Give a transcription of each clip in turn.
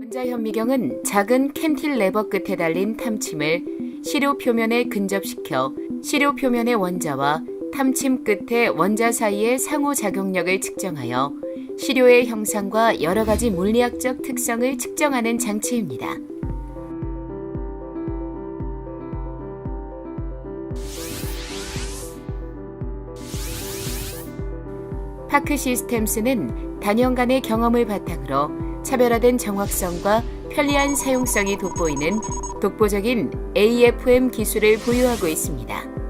원자 현미경은 작은 캔틸레버 끝에 달린 탐침을 시료 표면에 근접시켜 시료 표면의 원자와 탐침 끝의 원자 사이의 상호 작용력을 측정하여 시료의 형상과 여러 가지 물리학적 특성을 측정하는 장치입니다. 파크 시스템스는 단연간의 경험을 바탕으로 차별화된 정확성과 편리한 사용성이 돋보이는 독보적인 AFM 기술을 보유하고 있습니다.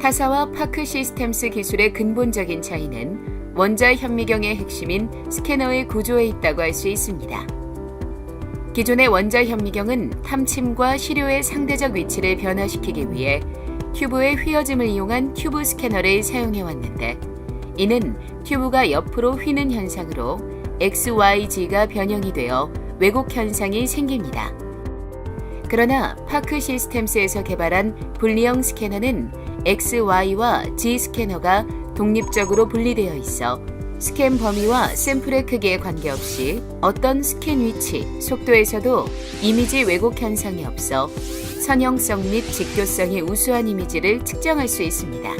타사와 파크 시스템스 기술의 근본적인 차이는 원자 현미경의 핵심인 스캐너의 구조에 있다고 할 수 있습니다. 기존의 원자 현미경은 탐침과 시료의 상대적 위치를 변화시키기 위해 튜브의 휘어짐을 이용한 튜브 스캐너를 사용해 왔는데 이는 튜브가 옆으로 휘는 현상으로 XYG가 변형이 되어 왜곡 현상이 생깁니다. 그러나 파크 시스템스에서 개발한 분리형 스캐너는 XY와 G 스캐너가 독립적으로 분리되어 있어 스캔 범위와 샘플의 크기에 관계없이 어떤 스캔 위치, 속도에서도 이미지 왜곡 현상이 없어 선형성 및 직교성이 우수한 이미지를 측정할 수 있습니다.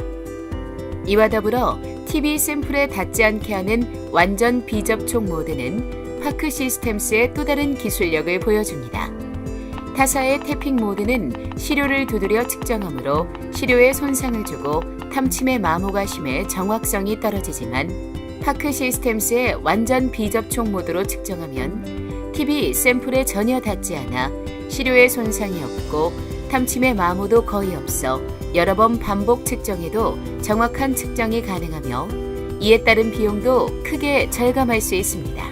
이와 더불어 TV 샘플에 닿지 않게 하는 완전 비접촉 모드는 파크 시스템스의 또 다른 기술력을 보여줍니다. 타사의 태핑 모드는 시료를 두드려 측정하므로 시료에 손상을 주고 탐침의 마모가 심해 정확성이 떨어지지만 파크 시스템스의 완전 비접촉 모드로 측정하면 TV 샘플에 전혀 닿지 않아 시료에 손상이 없고 탐침의 마모도 거의 없어 여러 번 반복 측정해도 정확한 측정이 가능하며 이에 따른 비용도 크게 절감할 수 있습니다.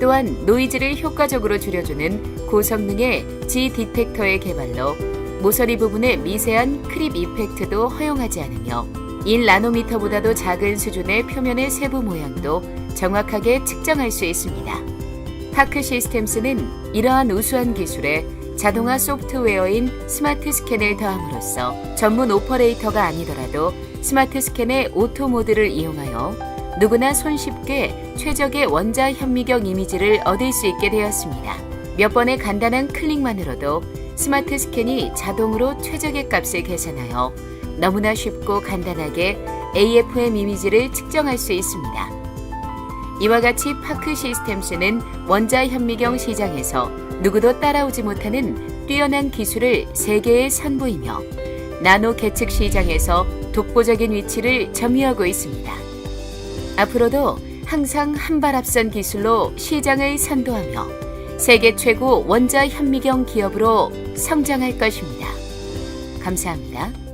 또한 노이즈를 효과적으로 줄여주는 고성능의 G 디텍터의 개발로 모서리 부분의 미세한 크립 이펙트도 허용하지 않으며 1나노미터보다도 작은 수준의 표면의 세부 모양도 정확하게 측정할 수 있습니다. 파크 시스템스는 이러한 우수한 기술에 자동화 소프트웨어인 스마트 스캔을 더함으로써 전문 오퍼레이터가 아니더라도 스마트 스캔의 오토 모드를 이용하여 누구나 손쉽게 최적의 원자 현미경 이미지를 얻을 수 있게 되었습니다. 몇 번의 간단한 클릭만으로도 스마트 스캔이 자동으로 최적의 값을 계산하여 너무나 쉽고 간단하게 AFM 이미지를 측정할 수 있습니다. 이와 같이 파크 시스템스는 원자 현미경 시장에서 누구도 따라오지 못하는 뛰어난 기술을 세계에 선보이며 나노 계측 시장에서 독보적인 위치를 점유하고 있습니다. 앞으로도 항상 한 발 앞선 기술로 시장을 선도하며 세계 최고 원자 현미경 기업으로 성장할 것입니다. 감사합니다.